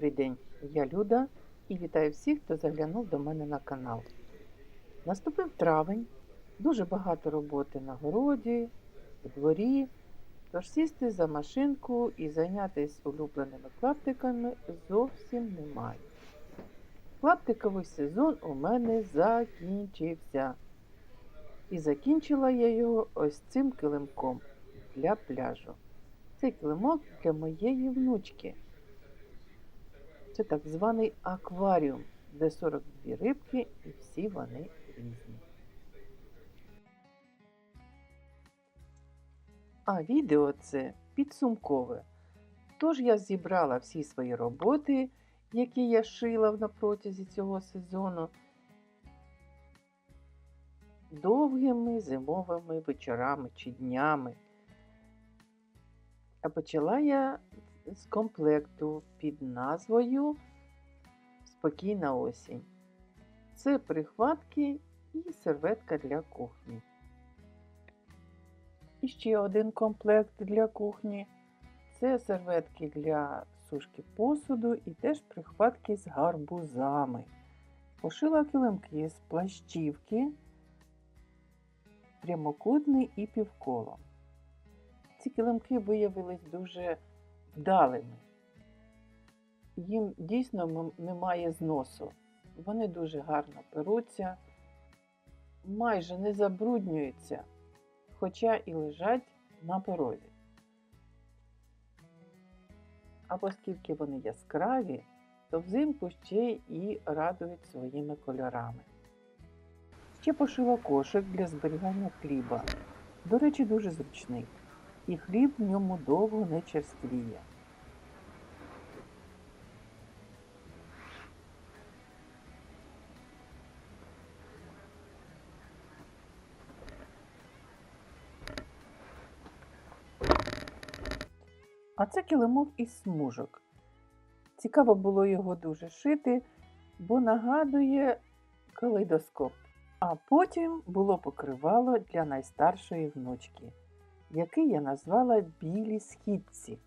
Добрий день, я Люда і вітаю всіх, хто заглянув до мене на канал. Наступив травень, дуже багато роботи на городі, у дворі, тож сісти за машинку і зайнятися улюбленими клаптиками зовсім немає. Клаптиковий сезон у мене закінчився. І закінчила я його ось цим килимком для пляжу. Це килимок для моєї внучки. Це так званий акваріум, де 42 рибки і всі вони різні. А відео це підсумкове. Тож я зібрала всі свої роботи, які я шила на протязі цього сезону, довгими зимовими вечорами чи днями. А почала я з комплекту під назвою Спокійна осінь. Це прихватки і серветка для кухні. І ще один комплект для кухні. Це серветки для сушки посуду і теж прихватки з гарбузами. Пошила килимки з плащівки, прямокутний і півколом. Ці килимки виявились дуже вдалими. Їм дійсно немає зносу. Вони дуже гарно перуться, майже не забруднюються, хоча і лежать на порозі. А оскільки вони яскраві, то взимку ще і радують своїми кольорами. Ще пошила кошик для зберігання хліба. До речі, дуже зручний і хліб в ньому довго не черствіє. А це килимок із смужок. Цікаво було його дуже шити, бо нагадує калейдоскоп. А потім було покривало для найстаршої внучки який я назвала білі східці.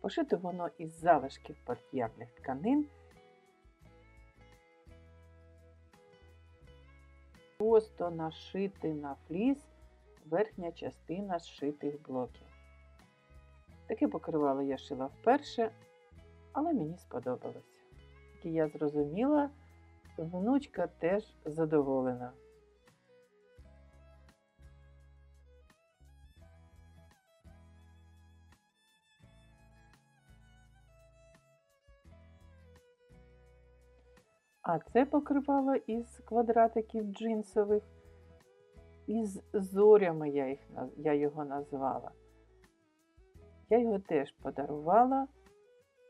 Пошито воно із залишків портьярних тканин. Просто нашити на фліс верхня частина зшитих блоків. Таке покривало я шила вперше, але мені сподобалося. І я зрозуміла, внучка теж задоволена. А це покривало із квадратиків джинсових, із зорями я, їх, я його назвала. Я його теж подарувала.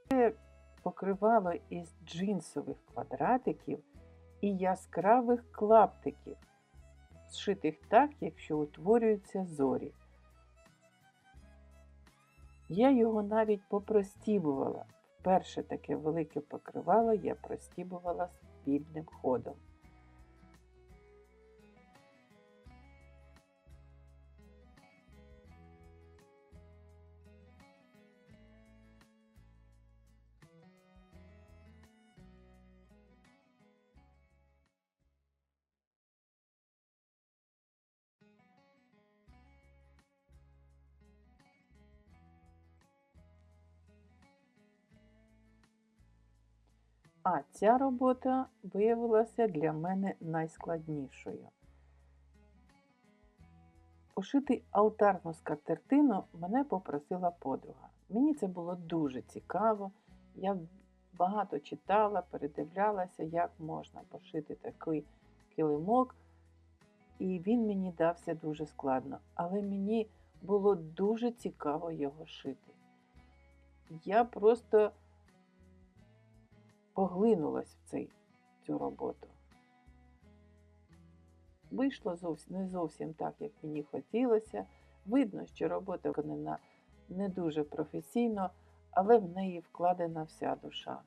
Це покривало із джинсових квадратиків і яскравих клаптиків, зшитих так, якщо утворюються зорі. Я його навіть попростібувала. Перше таке велике покривало я простібувала спільним ходом. А ця робота виявилася для мене найскладнішою. Пошити алтарну скатертину мене попросила подруга. Мені це було дуже цікаво. Я багато читала, передивлялася, як можна пошити такий килимок, і він мені дався дуже складно. Але мені було дуже цікаво його шити. Я просто поглинулась в цей, цю роботу. Вийшло зовсім, не зовсім так, як мені хотілося. Видно, що робота виконана не дуже професійно, але в неї вкладена вся душа.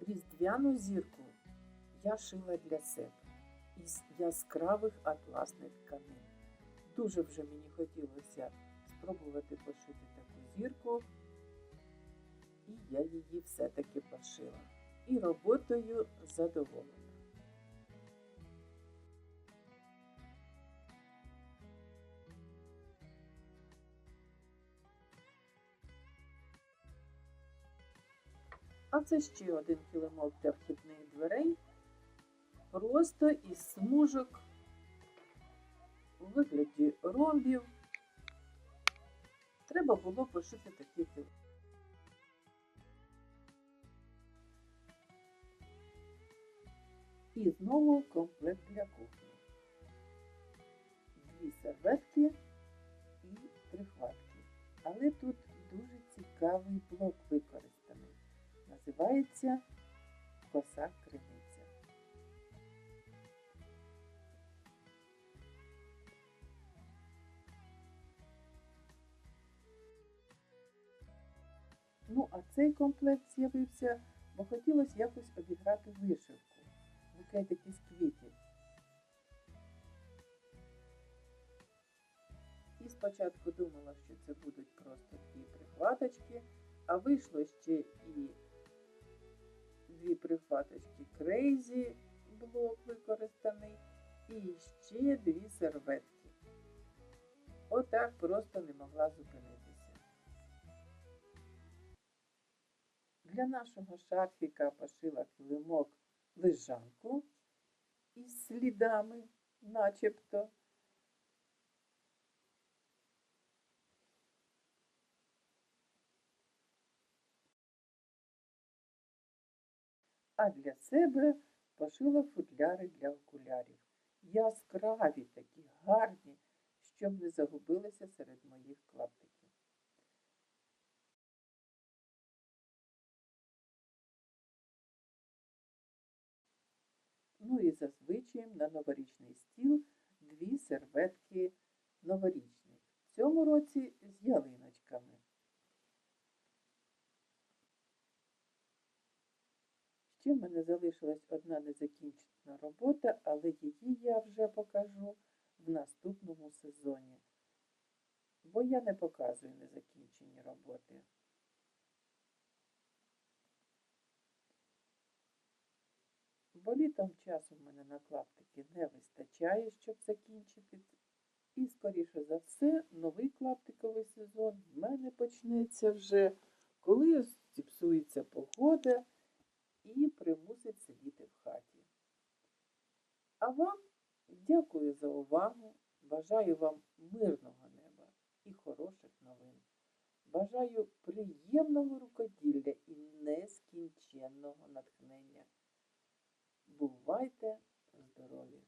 Різдвяну зірку я шила для себе із яскравих атласних тканин. Дуже вже мені хотілося спробувати пошити таку зірку, і я її все-таки пошила. І роботою задоволена. А це ще один килимок для вхідних дверей. Просто із смужок у вигляді ромбів. Треба було пошити такий килимок. І знову комплект для кухні. Дві серветки і прихватки. Але тут дуже цікавий блок використаний. Називається коса криниця. Цей комплект з'явився, бо хотілося якось обіграти вишивку, букетик із квітів. І спочатку думала, що це будуть просто дві прихваточки, а вийшло ще і дві прихваточки Crazy блок використаний, і ще дві серветки. Отак просто не могла зупинитися. Для нашого шарфіка пошила килимок лежанку із слідами, начебто. А для себе пошила футляри для окулярів. Яскраві такі, гарні, щоб не загубилися серед моїх клаптиків. Ну і зазвичай на новорічний стіл дві серветки новорічні. В цьому році з ялиночками. Ще в мене залишилась одна незакінчена робота, але її я вже покажу в наступному сезоні. Бо я не показую незакінчені роботи. Бо літом часу в мене на клаптики не вистачає, щоб закінчити. І, скоріше за все, новий клаптиковий сезон в мене почнеться вже, коли зіпсується погода і примусить сидіти в хаті. А вам дякую за увагу. Бажаю вам мирного неба і хороших новин. Бажаю приємного рукоділля і нескінченного натхнення. Бувайте здорові!